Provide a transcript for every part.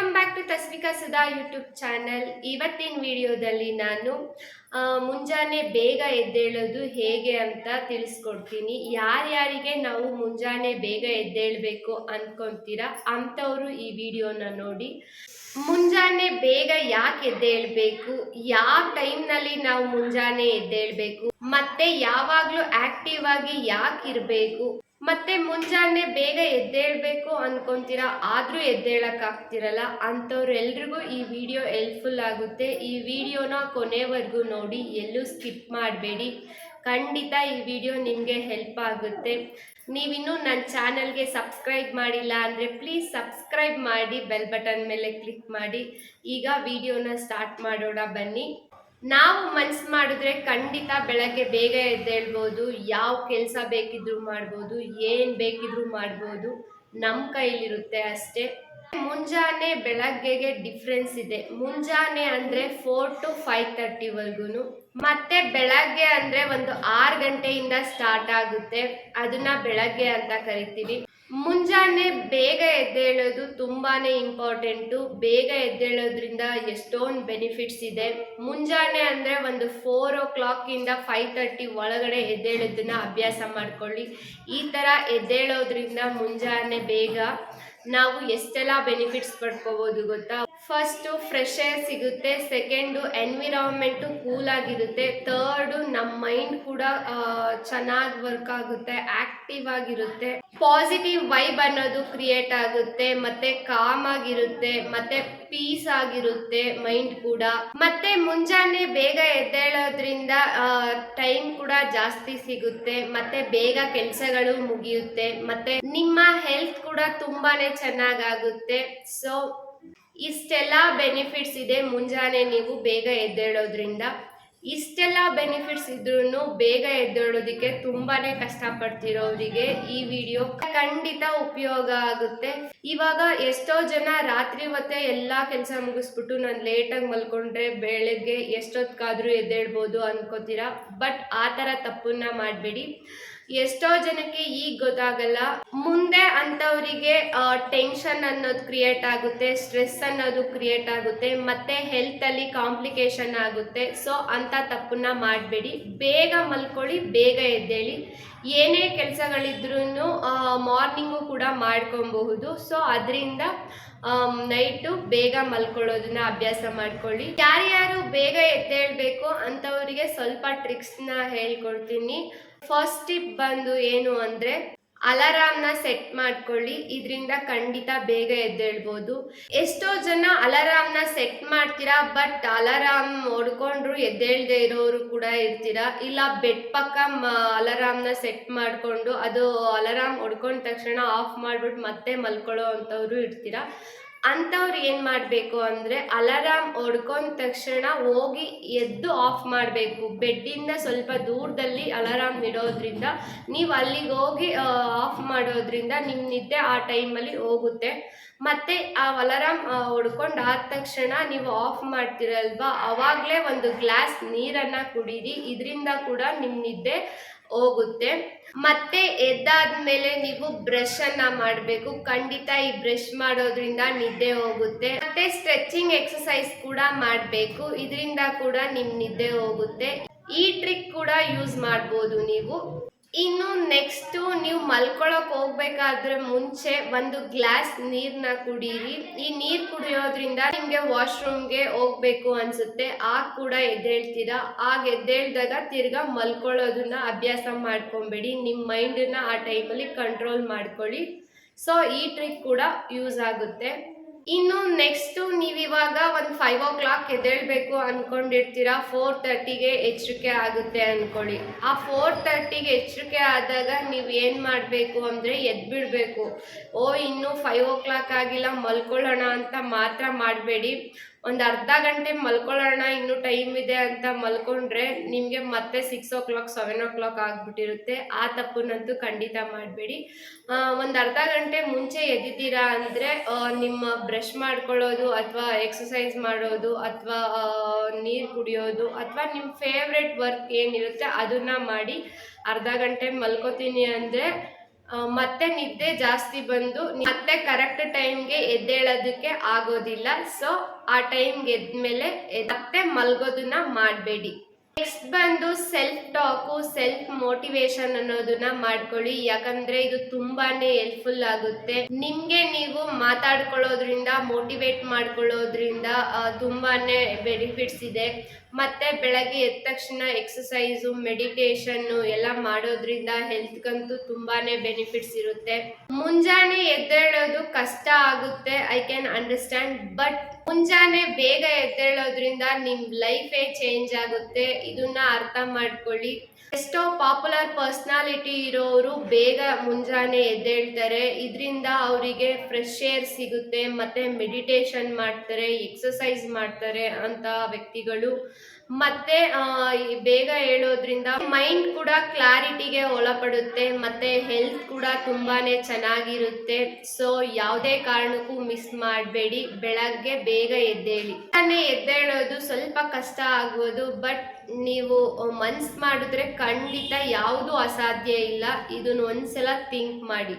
Welcome back to Tasvika Sudha YouTube channel ಇವತ್ತಿನ ವಿಡಿಯೋದಲ್ಲಿ ನಾನು ಮುಂಜಾನೆ ಬೇಗ ಎದ್ದೇಳೋದು ಹೇಗೆ ಅಂತ ತಿಳಿಸ್ಕೊಡ್ತೀನಿ. ಯಾರ್ಯಾರಿಗೆ ನಾವು ಮುಂಜಾನೆ ಬೇಗ ಎದ್ದೇಳಬೇಕು ಅನ್ಕೊಂತೀರಾ ಅಂಥವರು ಈ ವಿಡಿಯೋನ ನೋಡಿ. ಮುಂಜಾನೆ ಬೇಗ ಯಾಕೆ ಎದ್ದೇಳಬೇಕು? ಯಾವ ಟೈಮ್ನಲ್ಲಿ ನಾವು ಮುಂಜಾನೆ ಎದ್ದೇಳಬೇಕು? ಮತ್ತೆ ಯಾವಾಗಲೂ ಆಕ್ಟಿವ್ ಆಗಿ ಯಾಕೆ ಇರಬೇಕು? ಮತ್ತೆ ಮುಂಜಾನೆ ಬೇಗ ಎದ್ದೇಳಬೇಕು ಅನ್ಕೊಂತೀರಾ? ಆದ್ರೂ ಆಗ್ತಿರಲ್ಲ ಅಂಥವ್ರೆಲ್ರಿಗೂ ಈ ವಿಡಿಯೋ ಹೆಲ್ಪ್ಫುಲ್ ಆಗುತ್ತೆ. ಈ ವಿಡಿಯೋನ ಕೊನೆವರೆಗೂ ನೋಡಿ, ಎಲ್ಲೂ ಸ್ಕಿಪ್ ಮಾಡಬೇಡಿ. ಖಂಡಿತ ಈ ವಿಡಿಯೋ ನಿಮಗೆ ಹೆಲ್ಪ್ ಆಗುತ್ತೆ. ನೀವಿನ್ನೂ ನನ್ನ ಚಾನಲ್ಗೆ ಸಬ್ಸ್ಕ್ರೈಬ್ ಮಾಡಿಲ್ಲ ಅಂದರೆ ಪ್ಲೀಸ್ ಸಬ್ಸ್ಕ್ರೈಬ್ ಮಾಡಿ, ಬೆಲ್ ಬಟನ್ ಮೇಲೆ ಕ್ಲಿಕ್ ಮಾಡಿ. ಈಗ ವಿಡಿಯೋನ ಸ್ಟಾರ್ಟ್ ಮಾಡೋಣ ಬನ್ನಿ. ನಾವು ಮನ್ಸು ಮಾಡಿದ್ರೆ ಖಂಡಿತ ಬೆಳಗ್ಗೆ ಬೇಗ ಎದ್ದೇಳ್ಬೋದು ಯಾವ ಕೆಲಸ ಬೇಕಿದ್ರೂ ಮಾಡ್ಬೋದು, ಏನು ಬೇಕಿದ್ರೂ ಮಾಡ್ಬೋದು ನಮ್ಮ ಕೈಲಿರುತ್ತೆ ಅಷ್ಟೇ. ಮುಂಜಾನೆ ಬೆಳಗ್ಗೆಗೆ ಡಿಫ್ರೆನ್ಸ್ ಇದೆ. ಮುಂಜಾನೆ ಅಂದರೆ ಫೋರ್ ಟು ಫೈವ್ ತರ್ಟಿವರೆಗೂ ಮತ್ತೆ ಬೆಳಗ್ಗೆ ಅಂದರೆ ಒಂದು ಆರು ಗಂಟೆಯಿಂದ ಸ್ಟಾರ್ಟ್ ಆಗುತ್ತೆ. ಅದನ್ನ ಬೆಳಗ್ಗೆ ಅಂತ ಕರಿತೀವಿ. ಮುಂಜಾನೆ ಬೇಗ ಎದ್ದೇಳೋದು ತುಂಬಾನೇ ಇಂಪಾರ್ಟೆಂಟು ಬೇಗ ಎದ್ದೇಳೋದ್ರಿಂದ ಎಷ್ಟೊಂದು ಬೆನಿಫಿಟ್ಸ್ ಇದೆ. ಮುಂಜಾನೆ ಅಂದರೆ ಒಂದು ಫೋರ್ ಓ ಕ್ಲಾಕಿಂದ ಫೈವ್ ತರ್ಟಿ ಒಳಗಡೆ ಎದ್ದೇಳೋದನ್ನ ಅಭ್ಯಾಸ ಮಾಡ್ಕೊಳ್ಳಿ. ಈ ಥರ ಎದ್ದೇಳೋದ್ರಿಂದ ಮುಂಜಾನೆ ಬೇಗ ನಾವು ಎಷ್ಟೆಲ್ಲ ಬೆನಿಫಿಟ್ಸ್ ಪಡ್ಕೋಬೋದು ಗೊತ್ತಾ? ಫಸ್ಟು ಫ್ರೆಶ್ ಏರ್ ಸಿಗುತ್ತೆ ಸೆಕೆಂಡು ಎನ್ವಿರಾನ್ಮೆಂಟು ಕೂಲ್ ಆಗಿರುತ್ತೆ ಥರ್ಡು ನಮ್ಮ ಮೈಂಡ್ ಕೂಡ ಚೆನ್ನಾಗಿ ವರ್ಕ್ ಆಗುತ್ತೆ ಆಕ್ಟಿವ್ ಆಗಿರುತ್ತೆ. ಪಾಸಿಟಿವ್ ವೈಬ್ ಅನ್ನೋದು ಕ್ರಿಯೇಟ್ ಆಗುತ್ತೆ, ಮತ್ತೆ ಕಾಮ್ ಆಗಿರುತ್ತೆ, ಮತ್ತೆ ಪೀಸ್ ಆಗಿರುತ್ತೆ ಮೈಂಡ್ ಕೂಡ. ಮತ್ತೆ ಮುಂಜಾನೆ ಬೇಗ ಎದ್ದೇಳೋದ್ರಿಂದ ಟೈಮ್ ಕೂಡ ಜಾಸ್ತಿ ಸಿಗುತ್ತೆ, ಮತ್ತೆ ಬೇಗ ಕೆಲಸಗಳು ಮುಗಿಯುತ್ತೆ, ಮತ್ತೆ ನಿಮ್ಮ ಹೆಲ್ತ್ ಕೂಡ ತುಂಬಾನೇ ಚೆನ್ನಾಗಾಗುತ್ತೆ ಸೊ ಇಷ್ಟೆಲ್ಲ ಬೆನಿಫಿಟ್ಸ್ ಇದೆ ಮುಂಜಾನೆ ನೀವು ಬೇಗ ಎದ್ದೇಳೋದ್ರಿಂದ. ಇಷ್ಟೆಲ್ಲ ಬೆನಿಫಿಟ್ಸ್ ಇದ್ರೂ ಬೇಗ ಎದ್ದೇಳೋದಕ್ಕೆ ತುಂಬಾನೇ ಕಷ್ಟಪಡ್ತಿರೋರಿಗೆ ಈ ವಿಡಿಯೋ ಖಂಡಿತ ಉಪಯೋಗ ಆಗುತ್ತೆ. ಇವಾಗ ಎಷ್ಟೋ ಜನ ರಾತ್ರಿ ಹೊತ್ತೆ ಎಲ್ಲ ಕೆಲಸ ಮುಗಿಸ್ಬಿಟ್ಟು ನಾನು ಲೇಟಾಗಿ ಮಲ್ಕೊಂಡ್ರೆ ಬೆಳಗ್ಗೆ ಎಷ್ಟೊತ್ತಾದ್ರೂ ಎದ್ದೇಳ್ಬೋದು ಅನ್ಕೋತೀರಾ? ಬಟ್ ಆ ಥರ ತಪ್ಪನ್ನ ಮಾಡಬೇಡಿ. ಎಷ್ಟೋ ಜನಕ್ಕೆ ಈಗ ಗೊತ್ತಾಗಲ್ಲ. ಮುಂದೆ ಅಂತವರಿಗೆ ಟೆನ್ಷನ್ ಅನ್ನೋದು ಕ್ರಿಯೇಟ್ ಆಗುತ್ತೆ ಸ್ಟ್ರೆಸ್ ಅನ್ನೋದು ಕ್ರಿಯೇಟ್ ಆಗುತ್ತೆ, ಮತ್ತೆ ಹೆಲ್ತ್ ಅಲ್ಲಿ ಕಾಂಪ್ಲಿಕೇಶನ್ ಆಗುತ್ತೆ. ಸೊ ಅಂತ ತಪ್ಪನ್ನ ಮಾಡಬೇಡಿ. ಬೇಗ ಮಲ್ಕೊಳ್ಳಿ, ಬೇಗ ಎದ್ದೇಳಿ. ಏನೇ ಕೆಲಸಗಳಿದ್ರೂ ಮಾರ್ನಿಂಗು ಕೂಡ ಮಾಡ್ಕೊಬಹುದು. ಸೊ ಅದರಿಂದ ನೈಟು ಬೇಗ ಮಲ್ಕೊಳ್ಳೋದನ್ನ ಅಭ್ಯಾಸ ಮಾಡ್ಕೊಳ್ಳಿ. ಯಾರ್ಯಾರು ಬೇಗ ಎದ್ದೇಳಬೇಕು ಅಂಥವರಿಗೆ ಸ್ವಲ್ಪ ಟ್ರಿಕ್ಸ್ನ ಹೇಳ್ಕೊಡ್ತೀನಿ. ಫಸ್ಟ್ ಟಿಪ್ ಬಂದು ಏನು ಅಂದರೆ ಅಲಾರಾಮ್ನ ಸೆಟ್ ಮಾಡ್ಕೊಳ್ಳಿ. ಇದರಿಂದ ಖಂಡಿತ ಬೇಗ ಎದ್ದೇಳ್ಬೋದು. ಎಷ್ಟೋ ಜನ ಅಲಾರಾಮ್ನ ಸೆಟ್ ಮಾಡ್ತೀರಾ, ಬಟ್ ಅಲಾರಾಮ್ ಹೊಡ್ಕೊಂಡ್ರು ಎದ್ದೇಳದೆ ಇರೋರು ಕೂಡ ಇರ್ತೀರಾ? ಇಲ್ಲ ಬೆಡ್ ಪಕ್ಕ ಅಲಾರಾಮ್ನ ಸೆಟ್ ಮಾಡಿಕೊಂಡು ಅದು ಅಲಾರಾಮ್ ಹೊಡ್ಕೊಂಡ ತಕ್ಷಣ ಆಫ್ ಮಾಡಿಬಿಟ್ಟು ಮತ್ತೆ ಮಲ್ಕೊಳ್ಳೋ ಅಂಥವ್ರು ಇರ್ತೀರಾ? ಅಂಥವ್ರು ಏನು ಮಾಡಬೇಕು ಅಂದರೆ ಅಲಾರಾಮ್ ಹೊಡ್ಕೊಂಡ ತಕ್ಷಣ ಹೋಗಿ ಎದ್ದು ಆಫ್ ಮಾಡಬೇಕು. ಬೆಡ್ಡಿಂದ ಸ್ವಲ್ಪ ದೂರದಲ್ಲಿ ಅಲಾರಾಮ್ ಇಡೋದ್ರಿಂದ, ನೀವು ಅಲ್ಲಿಗೆ ಹೋಗಿ ಆಫ್ ಮಾಡೋದ್ರಿಂದ ನಿಮ್ಮ ನಿದ್ದೆ ಆ ಟೈಮಲ್ಲಿ ಹೋಗುತ್ತೆ. ಮತ್ತೆ ಆ ಅಲಾರಾಮ್ ಹೊಡ್ಕೊಂಡು ಆದ ತಕ್ಷಣ ನೀವು ಆಫ್ ಮಾಡ್ತೀರಲ್ವಾ? ಅವಾಗಲೇ ಒಂದು ಗ್ಲಾಸ್ ನೀರನ್ನು ಕುಡೀರಿ. ಇದರಿಂದ ಕೂಡ ನಿಮ್ಮ ನಿದ್ದೆ ಹೋಗುತ್ತೆ. ಮತ್ತೆ ಎದ್ದಾದ್ಮೇಲೆ ನೀವು ಬ್ರಷ್ ಅನ್ನ ಮಾಡಬೇಕು. ಖಂಡಿತ ಈ ಬ್ರಷ್ ಮಾಡೋದ್ರಿಂದ ನಿದ್ದೆ ಹೋಗುತ್ತೆ. ಮತ್ತೆ ಸ್ಟ್ರೆಚಿಂಗ್ ಎಕ್ಸಸೈಸ್ ಕೂಡ ಮಾಡಬೇಕು. ಇದರಿಂದ ಕೂಡ ನಿಮ್ ನಿದ್ದೆ ಹೋಗುತ್ತೆ. ಈ ಟ್ರಿಕ್ ಕೂಡ ಯೂಸ್ ಮಾಡ್ಬೋದು ನೀವು. ಇನ್ನು ನೆಕ್ಸ್ಟ್ ನೀವು ಮಲ್ಕೊಳಕ್ ಹೋಗ್ಬೇಕಾದ್ರೆ ಮುಂಚೆ ಒಂದು ಗ್ಲಾಸ್ ನೀರ್ನ ಕುಡೀರಿ. ಈ ನೀರ್ ಕುಡಿಯೋದ್ರಿಂದ ನಿಮ್ಗೆ ವಾಶ್ರೂಮ್ಗೆ ಹೋಗ್ಬೇಕು ಅನ್ಸುತ್ತೆ. ಆಗ ಕೂಡ ಎದ್ದೇಳ್ತೀರಾ? ಆಗ ಎದ್ದೇಳ್ದಾಗ ತಿರ್ಗಾ ಮಲ್ಕೊಳ್ಳೋದನ್ನ ಅಭ್ಯಾಸ ಮಾಡ್ಕೊಂಬೇಡಿ. ನಿಮ್ಮ ಮೈಂಡನ್ನ ಆ ಟೈಮಲ್ಲಿ ಕಂಟ್ರೋಲ್ ಮಾಡ್ಕೊಳ್ಳಿ. ಸೊ ಈ ಟ್ರಿಕ್ ಕೂಡ ಯೂಸ್ ಆಗುತ್ತೆ. ಇನ್ನು ನೆಕ್ಸ್ಟು ನೀವಿವಾಗ ಒಂದು ಫೈವ್ ಓ ಕ್ಲಾಕ್ ಎದ್ದೇಳಬೇಕು ಅನ್ಕೊಂಡಿರ್ತೀರಾ ಫೋರ್ ತರ್ಟಿಗೆ ಎಚ್ಚರಿಕೆ ಆಗುತ್ತೆ ಅಂದ್ಕೊಳ್ಳಿ ಆ ಫೋರ್ ತರ್ಟಿಗೆ ಎಚ್ಚರಿಕೆ ಆದಾಗ ನೀವು ಏನು ಮಾಡಬೇಕು ಅಂದರೆ ಎದ್ಬಿಡಬೇಕು. ಓ, ಇನ್ನೂ ಫೈವ್ ಓ ಕ್ಲಾಕ್ ಆಗಿಲ್ಲ, ಮಲ್ಕೊಳ್ಳೋಣ ಅಂತ ಮಾತ್ರ ಮಾಡಬೇಡಿ. ಒಂದು ಅರ್ಧ ಗಂಟೆ ಮಲ್ಕೊಳ್ಳೋಣ, ಇನ್ನೂ ಟೈಮ್ ಇದೆ ಅಂತ ಮಲ್ಕೊಂಡ್ರೆ ನಿಮಗೆ ಮತ್ತೆ six o'clock seven o'clock ಆಗಿಬಿಟ್ಟಿರುತ್ತೆ. ಆ ತಪ್ಪನ್ನಂತೂ ಖಂಡಿತ ಮಾಡಬೇಡಿ. ಒಂದು ಅರ್ಧ ಗಂಟೆ ಮುಂಚೆ ಎದ್ದಿದ್ದೀರಾ ಅಂದರೆ ನಿಮ್ಮ ಬ್ರಷ್ ಮಾಡ್ಕೊಳ್ಳೋದು ಅಥವಾ ಎಕ್ಸಸೈಸ್ ಮಾಡೋದು ಅಥವಾ ನೀರು ಕುಡಿಯೋದು ಅಥವಾ ನಿಮ್ಮ ಫೇವ್ರೆಟ್ ವರ್ಕ್ ಏನಿರುತ್ತೆ ಅದನ್ನು ಮಾಡಿ ಅರ್ಧ ಗಂಟೆ ಮಲ್ಕೋತೀನಿ ಅಂದರೆ ಮತ್ತೆ ನಿದ್ದೆ ಜಾಸ್ತಿ ಬಂದು, ಮತ್ತೆ ಕರೆಕ್ಟ್ ಟೈಮ್ಗೆ ಎದ್ದೇಳೋದಕ್ಕೆ ಆಗೋದಿಲ್ಲ. ಸೊ ಆ ಟೈಮ್ಗೆ ಎದ್ಮೇಲೆ ಎದ್- ಮತ್ತೆ ಮಲ್ಗೋದನ್ನ ಮಾಡಬೇಡಿ. ನೆಕ್ಸ್ಟ್ ಬಂದು ಸೆಲ್ಫ್ ಟಾಕು ಸೆಲ್ಫ್ ಮೋಟಿವೇಶನ್ ಅನ್ನೋದನ್ನ ಮಾಡ್ಕೊಳ್ಳಿ. ಯಾಕಂದ್ರೆ ಇದು ತುಂಬಾನೇ ಹೆಲ್ಪ್ಫುಲ್ ಆಗುತ್ತೆ. ನಿಮ್ಗೆ ನೀವು ಮಾತಾಡ್ಕೊಳ್ಳೋದ್ರಿಂದ ಮೋಟಿವೇಟ್ ಮಾಡ್ಕೊಳ್ಳೋದ್ರಿಂದ ತುಂಬಾನೇ ಬೆನಿಫಿಟ್ಸ್ ಇದೆ. ಮತ್ತೆ ಬೆಳಗ್ಗೆ ಎದ್ದ ತಕ್ಷಣ ಎಕ್ಸಸೈಸು ಮೆಡಿಟೇಷನ್ನು ಎಲ್ಲ ಮಾಡೋದ್ರಿಂದ ಹೆಲ್ತ್ಗಂತೂ ತುಂಬಾ ಬೆನಿಫಿಟ್ಸ್ ಇರುತ್ತೆ. ಮುಂಜಾನೆ ಎದ್ದೇಳೋದು ಕಷ್ಟ ಆಗುತ್ತೆ ಐ ಕ್ಯಾನ್ ಅಂಡರ್ಸ್ಟ್ಯಾಂಡ್ ಬಟ್ ಮುಂಜಾನೆ ಬೇಗ ಎದ್ದೇಳೋದ್ರಿಂದ ನಿಮ್ಮ ಲೈಫೇ ಚೇಂಜ್ ಆಗುತ್ತೆ. ಇದನ್ನ ಅರ್ಥ ಮಾಡ್ಕೊಳ್ಳಿ. ಎಷ್ಟೋ ಪಾಪ್ಯುಲರ್ ಪರ್ಸ್ನಾಲಿಟಿ ಇರೋರು ಬೇಗ ಮುಂಜಾನೆ ಎದ್ದೇಳ್ತಾರೆ. ಇದರಿಂದ ಅವರಿಗೆ ಫ್ರೆಶ್ ಏರ್ ಸಿಗುತ್ತೆ, ಮತ್ತೆ ಮೆಡಿಟೇಷನ್ ಮಾಡ್ತಾರೆ ಎಕ್ಸಸೈಸ್ ಮಾಡ್ತಾರೆ ಅಂತ ವ್ಯಕ್ತಿಗಳು. ಮತ್ತೆ ಬೇಗ ಹೇಳೋದ್ರಿಂದ ಮೈಂಡ್ ಕೂಡ ಕ್ಲಾರಿಟಿಗೆ ಒಳಪಡುತ್ತೆ, ಮತ್ತೆ ಹೆಲ್ತ್ ಕೂಡ ತುಂಬಾನೇ ಚೆನ್ನಾಗಿರುತ್ತೆ. ಸೊ, ಯಾವುದೇ ಕಾರಣಕ್ಕೂ ಮಿಸ್ ಮಾಡಬೇಡಿ, ಬೆಳಗ್ಗೆ ಬೇಗ ಎದ್ದೇಳಿ. ಎದ್ದೇಳೋದು ಸ್ವಲ್ಪ ಕಷ್ಟ ಆಗ್ಬೋದು ಬಟ್ ನೀವು ಮನ್ಸ್ ಮಾಡಿದ್ರೆ ಖಂಡಿತ ಯಾವುದು ಅಸಾಧ್ಯ ಇಲ್ಲ. ಇದನ್ನ ಒಂದ್ಸಲ ಥಿಂಕ್ ಮಾಡಿ.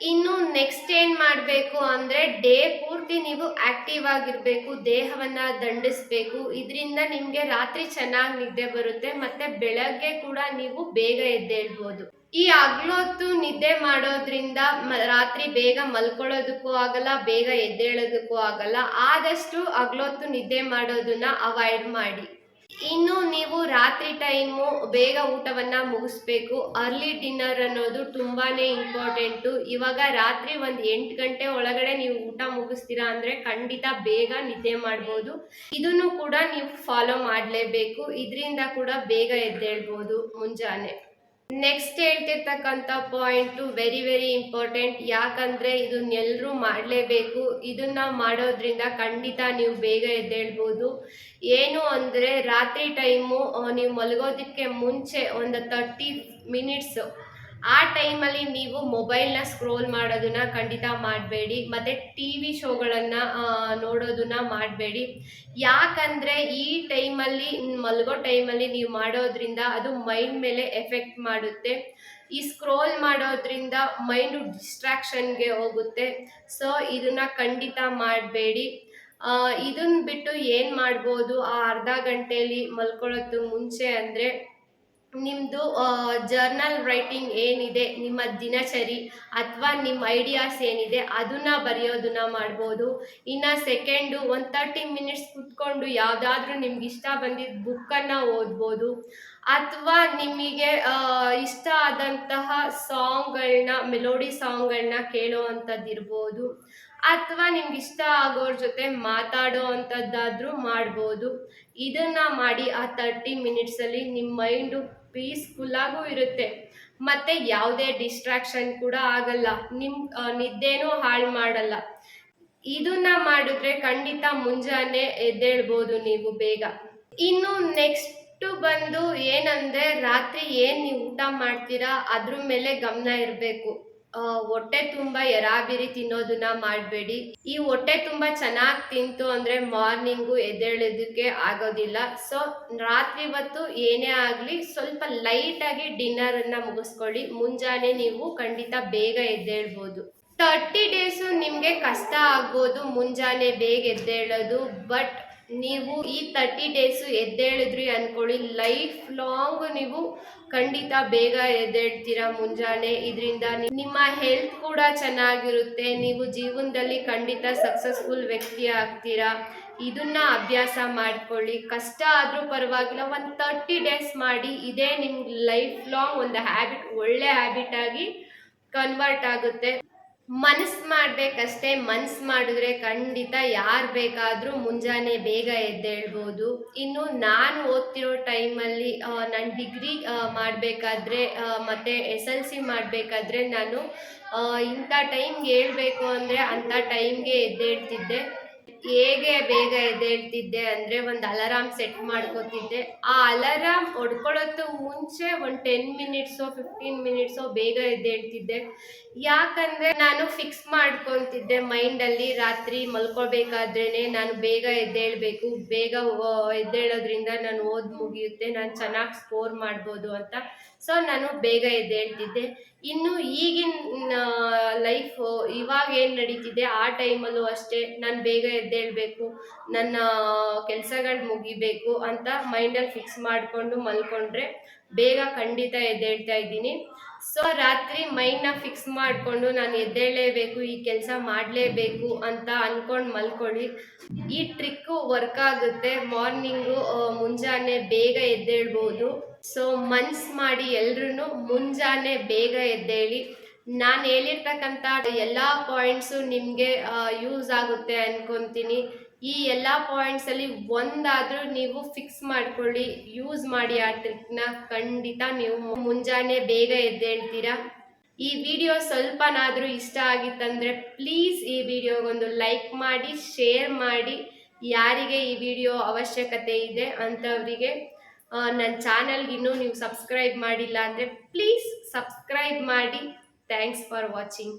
ಇನ್ನು ನೆಕ್ಸ್ಟ್ ಏನ್ ಮಾಡಬೇಕು ಅಂದ್ರೆ ಡೇ ಪೂರ್ತಿ ನೀವು ಆಕ್ಟಿವ್ ಆಗಿರ್ಬೇಕು, ದೇಹವನ್ನ ದಂಡಿಸ್ಬೇಕು. ಇದರಿಂದ ನಿಮ್ಗೆ ರಾತ್ರಿ ಚೆನ್ನಾಗಿ ನಿದ್ದೆ ಬರುತ್ತೆ, ಮತ್ತೆ ಬೆಳಗ್ಗೆ ಕೂಡ ನೀವು ಬೇಗ ಎದ್ದೇಳ್ಬೋದು. ಈ ಹಗ್ಲೊತ್ತು ನಿದ್ದೆ ಮಾಡೋದ್ರಿಂದ ರಾತ್ರಿ ಬೇಗ ಮಲ್ಕೊಳ್ಳೋದಕ್ಕೂ ಆಗಲ್ಲ, ಬೇಗ ಎದ್ದೇಳೋದಕ್ಕೂ ಆಗಲ್ಲ. ಆದಷ್ಟು ಹಗ್ಲೊತ್ತು ನಿದ್ದೆ ಮಾಡೋದನ್ನ ಅವಾಯ್ಡ್ ಮಾಡಿ. ಇನ್ನು ನೀವು ರಾತ್ರಿ ಟೈಮು ಬೇಗ ಊಟವನ್ನು ಮುಗಿಸ್ಬೇಕು. ಅರ್ಲಿ ಡಿನ್ನರ್ ಅನ್ನೋದು ತುಂಬಾ ಇಂಪಾರ್ಟೆಂಟು. ಇವಾಗ ರಾತ್ರಿ ಒಂದು ಎಂಟು ಗಂಟೆ ಒಳಗಡೆ ನೀವು ಊಟ ಮುಗಿಸ್ತೀರಾ ಅಂದರೆ ಖಂಡಿತ ಬೇಗ ನಿದ್ದೆ ಮಾಡ್ಬೋದು. ಇದನ್ನು ಕೂಡ ನೀವು ಫಾಲೋ ಮಾಡಲೇಬೇಕು. ಇದರಿಂದ ಕೂಡ ಬೇಗ ಎದ್ದೇಳ್ಬೋದು ಮುಂಜಾನೆ. ನೆಕ್ಸ್ಟ್ ಹೇಳ್ತಿರ್ತಕ್ಕಂಥ ಪಾಯಿಂಟ್ ವೆರಿ ವೆರಿ ಇಂಪಾರ್ಟೆಂಟ್ ಯಾಕಂದ್ರೆ ಇದನ್ನ ಎಲ್ಲರೂ ಮಾಡಲೇಬೇಕು. ಇದನ್ನ ಮಾಡೋದ್ರಿಂದ ಖಂಡಿತ ನೀವು ಬೇಗ ಎದ್ದೇಳ್ಬೋದು. ಏನು ಅಂದರೆ ರಾತ್ರಿ ಟೈಮು ನೀವು ಮಲಗೋದಕ್ಕೆ ಮುಂಚೆ ಒಂದು ತರ್ಟಿ ಮಿನಿಟ್ಸ್ ಆ ಟೈಮಲ್ಲಿ ನೀವು ಮೊಬೈಲ್ನ ಸ್ಕ್ರೋಲ್ ಮಾಡೋದನ್ನ ಖಂಡಿತ ಮಾಡಬೇಡಿ, ಮತ್ತು ಟಿ ವಿ ಶೋಗಳನ್ನು ನೋಡೋದನ್ನ ಮಾಡಬೇಡಿ. ಯಾಕಂದರೆ ಈ ಟೈಮಲ್ಲಿ, ಮಲಗೋ ಟೈಮಲ್ಲಿ ನೀವು ಮಾಡೋದ್ರಿಂದ ಅದು ಮೈಂಡ್ ಮೇಲೆ ಎಫೆಕ್ಟ್ ಮಾಡುತ್ತೆ. ಈ ಸ್ಕ್ರೋಲ್ ಮಾಡೋದ್ರಿಂದ ಮೈಂಡು ಡಿಸ್ಟ್ರಾಕ್ಷನ್ಗೆ ಹೋಗುತ್ತೆ. ಸೊ, ಇದನ್ನು ಖಂಡಿತ ಮಾಡಬೇಡಿ. ಇದನ್ನ ಬಿಟ್ಟು ಏನು ಮಾಡ್ಬೋದು? ಆ ಅರ್ಧ ಗಂಟೆಯಲ್ಲಿ ಮಲ್ಕೊಳ್ಳೋದು ಮುಂಚೆ ಅಂದರೆ ನಿಮ್ಮದು ಜರ್ನಲ್ ರೈಟಿಂಗ್ ಏನಿದೆ? ನಿಮ್ಮ ದಿನಚರಿ ಅಥವಾ ನಿಮ್ಮ ಐಡಿಯಾಸ್ ಏನಿದೆ? ಅದನ್ನ ಬರೆಯೋದನ್ನ ಮಾಡ್ಬೋದು. ಇನ್ನು ಸೆಕೆಂಡು ಒಂದು ತರ್ಟಿ ಮಿನಿಟ್ಸ್ ಕುತ್ಕೊಂಡು ಯಾವುದಾದ್ರೂ ನಿಮ್ಗೆ ಇಷ್ಟ ಬಂದಿದ್ದ ಬುಕ್ಕನ್ನು ಓದ್ಬೋದು. ಅಥವಾ ನಿಮಗೆ ಇಷ್ಟ ಆದಂತಹ ಸಾಂಗ್ಗಳನ್ನ ಮೆಲೋಡಿ ಸಾಂಗ್ಗಳನ್ನ ಕೇಳೋ ಅಂಥದ್ದಿರ್ಬೋದು ಅಥವಾ ನಿಮ್ಗೆ ಇಷ್ಟ ಆಗೋರ ಜೊತೆ ಮಾತಾಡೋ ಅಂಥದ್ದಾದ್ರೂ ಮಾಡ್ಬೋದು. ಇದನ್ನು ಮಾಡಿ ಆ ತರ್ಟಿ ಮಿನಿಟ್ಸಲ್ಲಿ ನಿಮ್ಮ ಮೈಂಡು ಪೀಸ್ಫುಲ್ಲಾಗೂ ಇರುತ್ತೆ. ಮತ್ತು ಯಾವುದೇ ಡಿಸ್ಟ್ರಾಕ್ಷನ್ ಕೂಡ ಆಗಲ್ಲ. ನಿಮ್ಮ ನಿದ್ದೆನೂ ಹಾಳು ಮಾಡಲ್ಲ. ಇದನ್ನ ಮಾಡಿದ್ರೆ ಖಂಡಿತ ಮುಂಜಾನೆ ಎದ್ದೇಳ್ಬೋದು ನೀವು ಬೇಗ. ಇನ್ನು ನೆಕ್ಸ್ಟ್ ಬಂದು ಏನಂದ್ರೆ ರಾತ್ರಿ ಏನ್ ನೀವು ಊಟ ಮಾಡ್ತೀರಾ, ಅದ್ರ ಮೇಲೆ ಗಮನ ಇರಬೇಕು. ಹೊಟ್ಟೆ ತುಂಬ ಎರಾಬಿರಿ, ತಿನ್ನೋದನ್ನ ಮಾಡಬೇಡಿ. ಈ ಹೊಟ್ಟೆ ತುಂಬ ಚೆನ್ನಾಗಿ ತಿಂತು ಅಂದರೆ ಮಾರ್ನಿಂಗು ಎದ್ದೇಳೋದಕ್ಕೆ ಆಗೋದಿಲ್ಲ. ಸೊ, ರಾತ್ರಿ ಹೊತ್ತು ಏನೇ ಆಗಲಿ ಸ್ವಲ್ಪ ಲೈಟಾಗಿ ಡಿನ್ನರನ್ನು ಮುಗಿಸ್ಕೊಳ್ಳಿ. ಮುಂಜಾನೆ ನೀವು ಖಂಡಿತ ಬೇಗ ಎದ್ದೇಳ್ಬೋದು. ತರ್ಟಿ ಡೇಸು ನಿಮಗೆ ಕಷ್ಟ ಆಗ್ಬೋದು. ಮುಂಜಾನೆ ಬೇಗ ಎದ್ದೇಳೋದು. ಬಟ್ ನೀವು ಈ ತರ್ಟಿ ಡೇಸು ಎದ್ದೇಳಿದ್ರಿ ಅನ್ಕೊಳ್ಳಿ. ಲೈಫ್ ಲಾಂಗ್ ನೀವು ಖಂಡಿತ ಬೇಗ ಎದ್ದೇಳ್ತೀರಾ ಮುಂಜಾನೆ. ಇದರಿಂದ ನಿಮ್ಮ ಹೆಲ್ತ್ ಕೂಡ ಚೆನ್ನಾಗಿರುತ್ತೆ. ನೀವು ಜೀವನದಲ್ಲಿ ಖಂಡಿತ ಸಕ್ಸಸ್ಫುಲ್ ವ್ಯಕ್ತಿ ಆಗ್ತೀರಾ. ಇದನ್ನ ಅಭ್ಯಾಸ ಮಾಡ್ಕೊಳ್ಳಿ. ಕಷ್ಟ ಆದರೂ ಪರವಾಗಿಲ್ಲ. ಒಂದು ತರ್ಟಿ ಡೇಸ್ ಮಾಡಿ ಇದೇ ನಿಮ್ಗೆ ಲೈಫ್ ಲಾಂಗ್ ಒಂದು ಹ್ಯಾಬಿಟ್ ಒಳ್ಳೆ ಹ್ಯಾಬಿಟ್ ಆಗಿ ಕನ್ವರ್ಟ್ ಆಗುತ್ತೆ. ಮನಸ್ಸು ಮಾಡ್ಬೇಕಷ್ಟೇ ಮನ್ಸು ಮಾಡಿದ್ರೆ ಖಂಡಿತ ಯಾರು ಬೇಕಾದರೂ ಮುಂಜಾನೆ ಬೇಗ ಎದ್ದೇಳ್ಬೋದು ಇನ್ನು ನಾನು ಓದ್ತಿರೋ ಟೈಮಲ್ಲಿ ನಾನು ಡಿಗ್ರಿ ಮಾಡಬೇಕಾದ್ರೆ ಮತ್ತು ಎಸ್ ಎಲ್ ಸಿ ಮಾಡಬೇಕಾದ್ರೆ ನಾನು ಇಂಥ ಟೈಮ್ಗೆ ಹೇಳ್ಬೇಕು ಅಂದರೆ ಅಂಥ ಟೈಮ್ಗೆ ಎದ್ದೇಳ್ತಿದ್ದೆ ಹೇಗೆ ಬೇಗ ಎದ್ದೇಳ್ತಿದ್ದೆ ಅಂದರೆ ಒಂದು ಅಲಾರಾಮ್ ಸೆಟ್ ಮಾಡ್ಕೋತಿದ್ದೆ. ಆ ಅಲಾರಾಮ್ ಹೊಡ್ಕೊಳ್ಳೋದು ಮುಂಚೆ ಒಂದು ಟೆನ್ ಮಿನಿಟ್ಸೋ ಫಿಫ್ಟೀನ್ ಮಿನಿಟ್ಸೋ ಬೇಗ ಎದ್ದೇಳ್ತಿದ್ದೆ. ಯಾಕಂದರೆ ನಾನು ಫಿಕ್ಸ್ ಮಾಡ್ಕೊತಿದ್ದೆ ಮೈಂಡಲ್ಲಿ ರಾತ್ರಿ ಮಲ್ಕೊಳ್ಬೇಕಾದ್ರೇ ನಾನು ಬೇಗ ಎದ್ದೇಳಬೇಕು, ಬೇಗ ಎದ್ದೇಳೋದ್ರಿಂದ ನಾನು ಓದ್ ಮುಗಿಯುತ್ತೆ, ನಾನು ಚೆನ್ನಾಗಿ ಸ್ಕೋರ್ ಮಾಡ್ಬೋದು ಅಂತ. ಸೊ ನಾನು ಬೇಗ ಎದ್ದೇಳ್ತಿದ್ದೆ. ಇನ್ನು ಈಗಿನ ಲೈಫು ಇವಾಗ ಏನು ನಡೀತಿದೆ, ಆ ಟೈಮಲ್ಲೂ ಅಷ್ಟೇ ನಾನು ಬೇಗ ಎದ್ದೇಳಬೇಕು, ನನ್ನ ಕೆಲಸಗಳು ಮುಗಿಬೇಕು ಅಂತ ಮೈಂಡಲ್ಲಿ ಫಿಕ್ಸ್ ಮಾಡಿಕೊಂಡು ಮಲ್ಕೊಂಡ್ರೆ ಬೇಗ ಖಂಡಿತ ಎದ್ದೇಳ್ತಾ ಇದ್ದೀನಿ. ಸೊ ರಾತ್ರಿ ಮೈಂಡ್ನ ಫಿಕ್ಸ್ ಮಾಡಿಕೊಂಡು ನಾನು ಎದ್ದೇಳಲೇಬೇಕು, ಈ ಕೆಲಸ ಮಾಡಲೇಬೇಕು ಅಂತ ಅಂದ್ಕೊಂಡು ಮಲ್ಕೊಳ್ಳಿ. ಈ ಟ್ರಿಕ್ಕು ವರ್ಕ್ ಆಗುತ್ತೆ. ಮಾರ್ನಿಂಗು ಮುಂಜಾನೆ ಬೇಗ ಎದ್ದೇಳ್ಬೋದು. ಸೊ ಮನ್ಸ್ ಮಾಡಿ ಎಲ್ರೂ ಮುಂಜಾನೆ ಬೇಗ ಎದ್ದೇಳಿ. ನಾನು ಹೇಳಿರ್ತಕ್ಕಂಥ ಎಲ್ಲ ಪಾಯಿಂಟ್ಸು ನಿಮಗೆ ಯೂಸ್ ಆಗುತ್ತೆ ಅನ್ಕೊತೀನಿ. ಈ ಎಲ್ಲ ಪಾಯಿಂಟ್ಸಲ್ಲಿ ಒಂದಾದರೂ ನೀವು ಫಿಕ್ಸ್ ಮಾಡ್ಕೊಳ್ಳಿ ಯೂಸ್ ಮಾಡಿ ಆ ಟ್ರಿಕ್ನ ಖಂಡಿತ ನೀವು ಮುಂಜಾನೆ ಬೇಗ ಎದ್ದೇಳ್ತೀರಾ? ಈ ವಿಡಿಯೋ ಸ್ವಲ್ಪನಾದರೂ ಇಷ್ಟ ಆಗಿತ್ತಂದರೆ ಪ್ಲೀಸ್ ಈ ವಿಡಿಯೋಗೊಂದು ಲೈಕ್ ಮಾಡಿ ಶೇರ್ ಮಾಡಿ. ಯಾರಿಗೆ ಈ ವಿಡಿಯೋ ಅವಶ್ಯಕತೆ ಇದೆ ಅಂಥವರಿಗೆ ನನ್ನ ಚಾನಲ್ಗೆ ಇನ್ನೂ ನೀವು ಸಬ್ಸ್ಕ್ರೈಬ್ ಮಾಡಿಲ್ಲ ಅಂದರೆ ಪ್ಲೀಸ್ ಸಬ್ಸ್ಕ್ರೈಬ್ ಮಾಡಿ. Thanks for watching